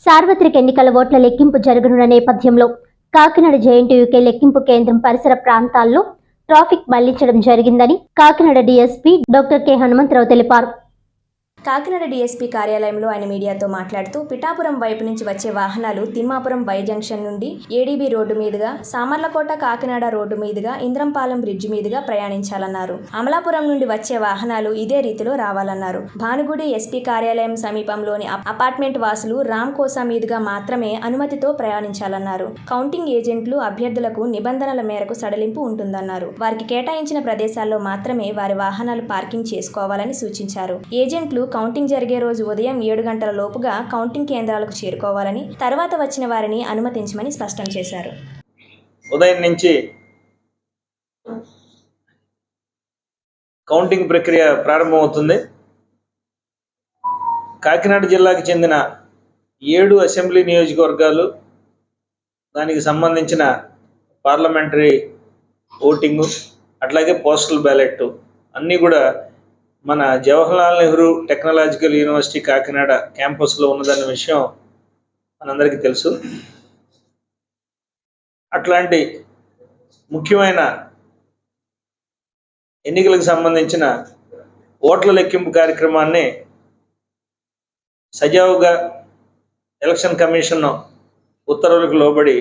సార్వత్రిక ఎన్నికల ఓట్ల లెక్కింపు జరగనున్న నేపథ్యంలో కాకినాడ జేఎన్టీయూకే లెక్కింపు కేంద్రం పరిసర ప్రాంతాల్లో ట్రాఫిక్ మళ్ళించడం జరిగిందని Kakinada DSP doctor K Hanumantharao తెలిపారు. కాకినాడ డీఎస్పీ కార్యాలయంలో ఆయన మీడియాతో మాట్లాడుతూ పిఠాపురం వైపు నుంచి వచ్చే వాహనాలు తిమ్మాపురం వై జంక్షన్ నుండి ఏడీబీ రోడ్డు మీదుగా సామర్లకోట కాకినాడ రోడ్డు మీదుగా ఇంద్రంపాలెం బ్రిడ్జి మీదుగా ప్రయాణించాలన్నారు. అమలాపురం నుండి వచ్చే వాహనాలు ఇదే రీతిలో రావాలన్నారు. భానుగుడి ఎస్పీ కార్యాలయం సమీపంలోని అపార్ట్మెంట్ వాసులు రామ్ కోసా మీదుగా మాత్రమే అనుమతితో ప్రయాణించాలన్నారు. కౌంటింగ్ ఏజెంట్లు అభ్యర్థులకు నిబంధనల మేరకు సడలింపు ఉంటుందన్నారు. వారికి కేటాయించిన ప్రదేశాల్లో మాత్రమే వారి వాహనాలు పార్కింగ్ చేసుకోవాలని సూచించారు. ఏజెంట్లు కౌంటింగ్ జరిగే రోజు ఉదయం ఏడు గంటల లోపుగా కౌంటింగ్ కేంద్రాలకు చేరుకోవాలని తర్వాత వచ్చిన వారిని అనుమతించమని స్పష్టం చేశారు. ఉదయం నుంచి కౌంటింగ్ ప్రక్రియ ప్రారంభమవుతుంది. కాకినాడ జిల్లాకు చెందిన ఏడు అసెంబ్లీ నియోజకవర్గాలు దానికి సంబంధించిన పార్లమెంటరీ ఓటింగు అట్లాగే పోస్టల్ బ్యాలెట్ అన్నీ కూడా మన జవహర్లాల్ నెహ్రూ టెక్నాలజికల్ యూనివర్సిటీ కాకినాడ క్యాంపస్లో ఉన్నదన్న విషయం మనందరికీ తెలుసు. అట్లాంటి ముఖ్యమైన ఎన్నికలకు సంబంధించిన ఓట్ల లెక్కింపు కార్యక్రమాన్ని సజావుగా ఎలక్షన్ కమిషన్ ఉత్తర్వులకు లోబడి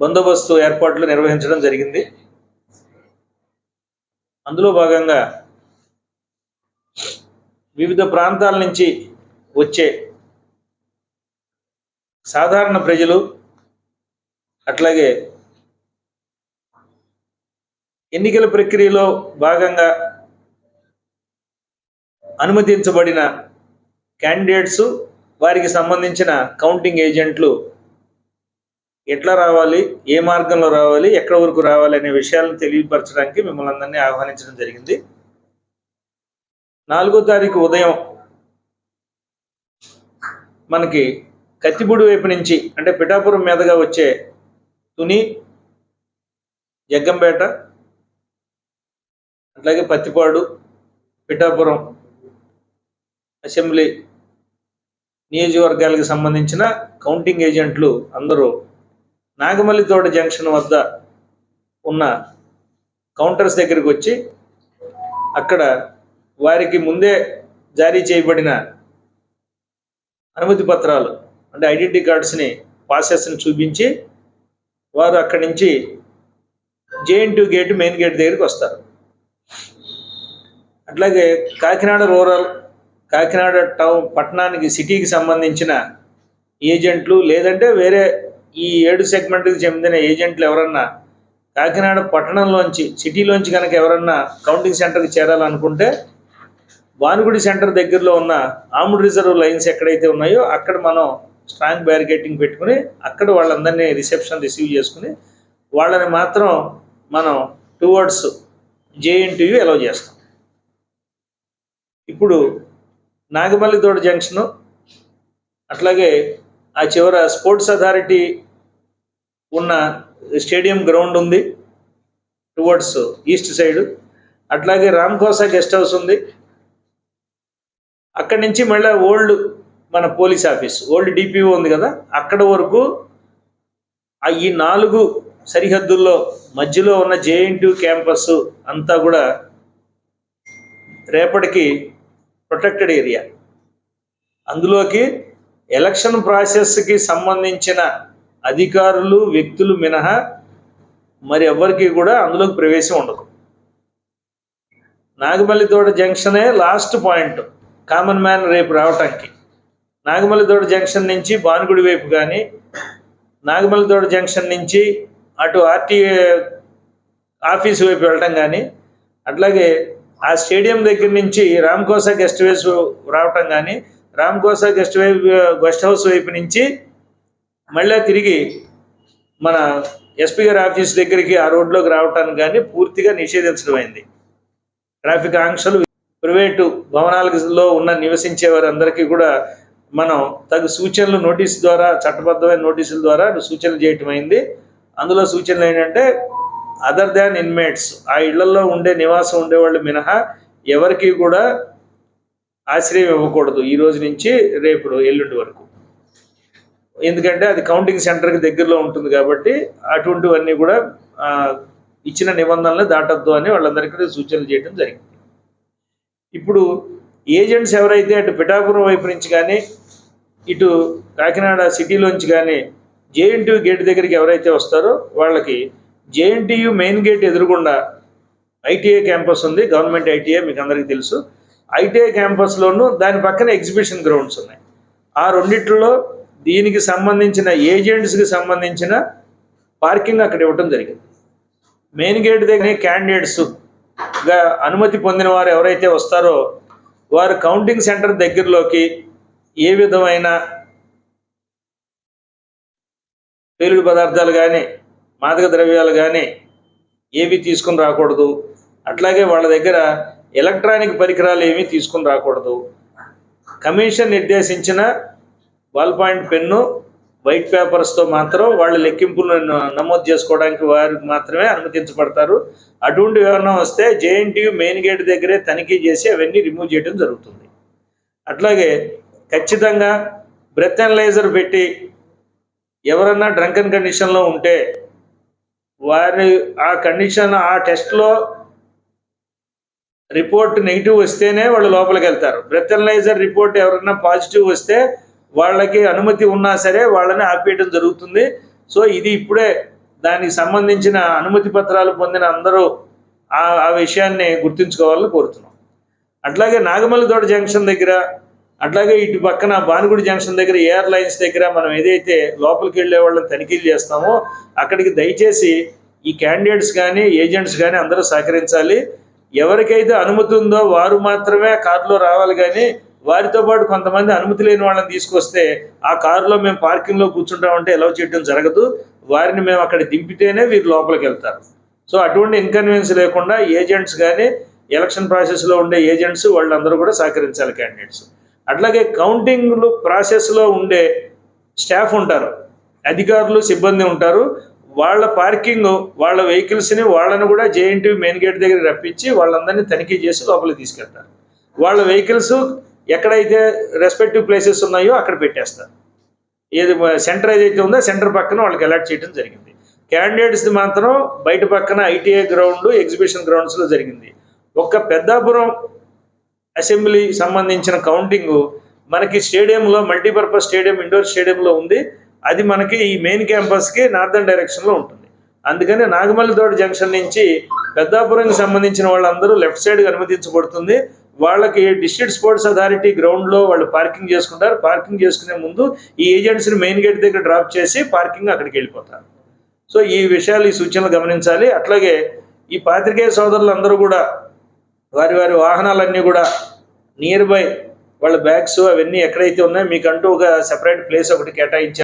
బందోబస్తు ఏర్పాట్లు నిర్వహించడం జరిగింది. అందులో భాగంగా వివిధ ప్రాంతాల నుంచి వచ్చే సాధారణ ప్రజలు అట్లాగే ఎన్నికల ప్రక్రియలో భాగంగా అనుమతించబడిన క్యాండిడేట్స్ వారికి సంబంధించిన కౌంటింగ్ ఏజెంట్లు ఎట్లా రావాలి ఏ మార్గంలో రావాలి ఎక్కడ వరకు రావాలి అనే విషయాలను తెలియపరచడానికి మిమ్మల్ని అందరినీ ఆహ్వానించడం జరిగింది. నాలుగో తారీఖు ఉదయం మనకి కత్తిపూడి వైపు నుంచి అంటే పిఠాపురం మీదుగా వచ్చే తుని జగ్గంపేట అట్లాగే పత్తిపాడు పిఠాపురం అసెంబ్లీ నియోజకవర్గాలకు సంబంధించిన కౌంటింగ్ ఏజెంట్లు అందరూ నాగమల్లితోట జంక్షన్ వద్ద ఉన్న కౌంటర్స్ దగ్గరికి వచ్చి అక్కడ వారికి ముందే జారీ చేయబడిన అనుమతి పత్రాలు అంటే ఐడెంటిటీ కార్డ్స్ని పాసెస్ని చూపించి వారు అక్కడి నుంచి JN two gate main gate దగ్గరికి వస్తారు. అట్లాగే కాకినాడ రూరల్ కాకినాడ టౌన్ పట్టణానికి సిటీకి సంబంధించిన ఏజెంట్లు లేదంటే వేరే ఈ ఏడు సెగ్మెంట్కి చెందిన ఏజెంట్లు ఎవరన్నా కాకినాడ పట్టణంలోంచి సిటీలోంచి కనుక ఎవరన్నా కౌంటింగ్ సెంటర్కి చేరాలనుకుంటే భానుగుడి సెంటర్ దగ్గరలో ఉన్న ఆముడ్ రిజర్వ్ లైన్స్ ఎక్కడైతే ఉన్నాయో అక్కడ మనం స్ట్రాంగ్ బ్యారికేటింగ్ పెట్టుకుని అక్కడ వాళ్ళందరినీ రిసెప్షన్ రిసీవ్ చేసుకుని వాళ్ళని మాత్రం మనం టువర్డ్స్ జేఎన్టీయూ అలౌ చేస్తాం. ఇప్పుడు నాగమల్లితోట జంక్షను అట్లాగే ఆ చివర స్పోర్ట్స్ అథారిటీ ఉన్న స్టేడియం గ్రౌండ్ ఉంది టువర్డ్స్ ఈస్ట్ సైడ్. అట్లాగే రామ్కోసా గెస్ట్ హౌస్ ఉంది అక్కడి నుంచి మళ్ళీ ఓల్డ్ మన పోలీస్ ఆఫీస్ ఓల్డ్ డిపిఓ ఉంది కదా అక్కడ వరకు ఈ నాలుగు సరిహద్దుల్లో మధ్యలో ఉన్న జేఎన్టీ క్యాంపస్ అంతా కూడా రేపటికి ప్రొటెక్టెడ్ ఏరియా అందులోకి ఎలక్షన్ ప్రాసెస్కి సంబంధించిన అధికారులు వ్యక్తులు మినహా మరి ఎవరికి కూడా అందులోకి ప్రవేశం ఉండదు. నాగమల్లితోట జంక్షనే లాస్ట్ పాయింట్ కామన్ మ్యాన్ రేపు రావటానికి. నాగమల్లితోట జంక్షన్ నుంచి భానుగుడి వైపు కానీ నాగమల్లితోట జంక్షన్ నుంచి అటు ఆర్టీఏ ఆఫీస్ వైపు వెళ్ళటం కానీ అట్లాగే ఆ స్టేడియం దగ్గర నుంచి రామ్కోసా గెస్ట్ హౌస్ రావటం కానీ రామ్కోసా గెస్ట్ వైపు గెస్ట్ హౌస్ వైపు నుంచి మళ్ళీ తిరిగి మన ఎస్పీ గారి ఆఫీస్ దగ్గరికి ఆ రోడ్లోకి రావటానికి కానీ పూర్తిగా నిషేధించడం అయింది ట్రాఫిక్ ఆంక్షలు ప్రైవేటు భవనాలలో ఉన్న నివసించే వారందరికీ కూడా మనం తగు సూచనలు నోటీసు ద్వారా చట్టబద్ధమైన నోటీసుల ద్వారా సూచనలు చేయటం అయింది. అందులో సూచనలు ఏంటంటే అదర్ దాన్ ఇన్మేట్స్ ఆ ఇళ్ళలో ఉండే నివాసం ఉండేవాళ్ళు మినహా ఎవరికి కూడా ఆశ్రయం ఇవ్వకూడదు ఈ రోజు నుంచి రేపు ఎల్లుండి వరకు. ఎందుకంటే అది కౌంటింగ్ సెంటర్కి దగ్గరలో ఉంటుంది కాబట్టి అటువంటివన్నీ కూడా ఇచ్చిన నిబంధనలు దాటద్దు అని వాళ్ళందరికీ సూచనలు చేయడం జరిగింది. ఇప్పుడు ఏజెంట్స్ ఎవరైతే అటు పిఠాపురం వైపు నుంచి కానీ ఇటు కాకినాడ సిటీలోంచి కానీ జేఎన్టీయూ గేట్ దగ్గరికి ఎవరైతే వస్తారో వాళ్ళకి జేఎన్టీయూ మెయిన్ గేట్ ఎదురుగుండా ఐటీఐ క్యాంపస్ ఉంది గవర్నమెంట్ ఐటీఐ మీకు అందరికీ తెలుసు. ఐటీఐ క్యాంపస్లోనూ దాని పక్కన ఎగ్జిబిషన్ గ్రౌండ్స్ ఉన్నాయి. ఆ రెండిట్లో దీనికి సంబంధించిన ఏజెంట్స్కి సంబంధించిన పార్కింగ్ అక్కడ ఇవ్వటం జరిగింది. మెయిన్ గేట్ దగ్గర క్యాండిడేట్స్ అనుమతి పొందిన వారు ఎవరైతే వస్తారో వారు కౌంటింగ్ సెంటర్ దగ్గరలోకి ఏ విధమైన పేలుడు పదార్థాలు కానీ మాదక ద్రవ్యాలు కానీ ఏవి తీసుకుని రాకూడదు. అట్లాగే వాళ్ళ దగ్గర ఎలక్ట్రానిక్ పరికరాలు ఏమీ తీసుకుని రాకూడదు. కమిషన్ నిర్దేశించిన బాల్ పాయింట్ పెన్ను వైట్ పేపర్స్తో మాత్రం వాళ్ళ లెక్కింపులను నమోదు చేసుకోవడానికి వారికి మాత్రమే అనుమతించబడతారు. అటువంటి వివరణ వస్తే జేఎన్టీయు మెయిన్ గేట్ దగ్గరే తనిఖీ చేసి అవన్నీ రిమూవ్ చేయడం జరుగుతుంది. అట్లాగే ఖచ్చితంగా బ్రెత్ అనలైజర్ పెట్టి ఎవరన్నా డ్రంకన్ కండిషన్లో ఉంటే వారి ఆ కండిషన్ ఆ టెస్ట్లో రిపోర్ట్ నెగిటివ్ వస్తేనే వాళ్ళు లోపలికి వెళ్తారు. బ్రెత్ అనలైజర్ రిపోర్ట్ ఎవరైనా పాజిటివ్ వస్తే వాళ్ళకి అనుమతి ఉన్నా సరే వాళ్ళని ఆపేయడం జరుగుతుంది. సో ఇది ఇప్పుడే దానికి సంబంధించిన అనుమతి పత్రాలు పొందిన అందరూ ఆ ఆ విషయాన్ని గుర్తుంచుకోవాలని కోరుతున్నాం. అట్లాగే నాగమల్లితోట జంక్షన్ దగ్గర అట్లాగే ఇటు పక్కన భానుగుడి జంక్షన్ దగ్గర ఎయిర్ లైన్స్ దగ్గర మనం ఏదైతే లోపలికి వెళ్ళే వాళ్ళని తనిఖీలు చేస్తామో అక్కడికి దయచేసి ఈ క్యాండిడేట్స్ కానీ ఏజెంట్స్ కానీ అందరూ సహకరించాలి. ఎవరికైతే అనుమతి ఉందో వారు మాత్రమే కారులో రావాలి కానీ వారితో పాటు కొంతమంది అనుమతి లేని వాళ్ళని తీసుకొస్తే ఆ కారులో మేము పార్కింగ్లో కూర్చుంటామంటే ఎలా చేయడం జరగదు. వారిని మేము అక్కడ దింపితేనే వీరు లోపలికి వెళ్తారు. సో అటువంటి ఇన్కన్వీనియన్స్ లేకుండా ఏజెంట్స్ కానీ ఎలక్షన్ ప్రాసెస్లో ఉండే ఏజెంట్స్ వాళ్ళందరూ కూడా సహకరించాలి క్యాండిడేట్స్ అట్లాగే కౌంటింగ్ ప్రాసెస్లో ఉండే స్టాఫ్ ఉంటారు. అధికారులు సిబ్బంది ఉంటారు. వాళ్ళ పార్కింగ్ వాళ్ళ వెహికల్స్ని వాళ్ళని కూడా జేఎన్టీ మెయిన్ గేట్ దగ్గర రప్పించి వాళ్ళందరినీ తనిఖీ చేసి లోపలికి తీసుకెళ్తారు. వాళ్ళ వెహికల్స్ ఎక్కడైతే రెస్పెక్టివ్ ప్లేసెస్ ఉన్నాయో అక్కడ పెట్టేస్తారు. ఏది సెంటర్ ఏదైతే ఉందో సెంటర్ పక్కన వాళ్ళకి అలాట్ చేయడం జరిగింది. క్యాండిడేట్స్ది మాత్రం బయట పక్కన ఐటీఐ గ్రౌండ్ ఎగ్జిబిషన్ గ్రౌండ్స్లో జరిగింది. ఒక్క పెద్దాపురం అసెంబ్లీ సంబంధించిన కౌంటింగ్ మనకి స్టేడియంలో మల్టీపర్పస్ స్టేడియం ఇండోర్ స్టేడియంలో ఉంది. అది మనకి ఈ మెయిన్ క్యాంపస్కి నార్థన్ డైరెక్షన్లో ఉంటుంది. అందుకని నాగమల్లితోట జంక్షన్ నుంచి పెద్దాపురంకి సంబంధించిన వాళ్ళందరూ లెఫ్ట్ సైడ్కి అనుమతించబడుతుంది. వాళ్ళకి డిస్ట్రిక్ట్ స్పోర్ట్స్ అథారిటీ గ్రౌండ్లో వాళ్ళు పార్కింగ్ చేసుకుంటారు. పార్కింగ్ చేసుకునే ముందు ఈ ఏజెంట్స్ని మెయిన్ గేట్ దగ్గర డ్రాప్ చేసి పార్కింగ్ అక్కడికి వెళ్ళిపోతారు. సో ఈ విషయాలు ఈ సూచనలు గమనించాలి. అట్లాగే ఈ పాత్రికేయ సోదరులందరూ కూడా వారి వారి వాహనాలన్నీ కూడా నియర్ బై వాళ్ళ బ్యాగ్స్ అవన్నీ ఎక్కడైతే ఉన్నాయో మీకంటూ ఒక సెపరేట్ ప్లేస్ ఒకటి కేటాయించారు.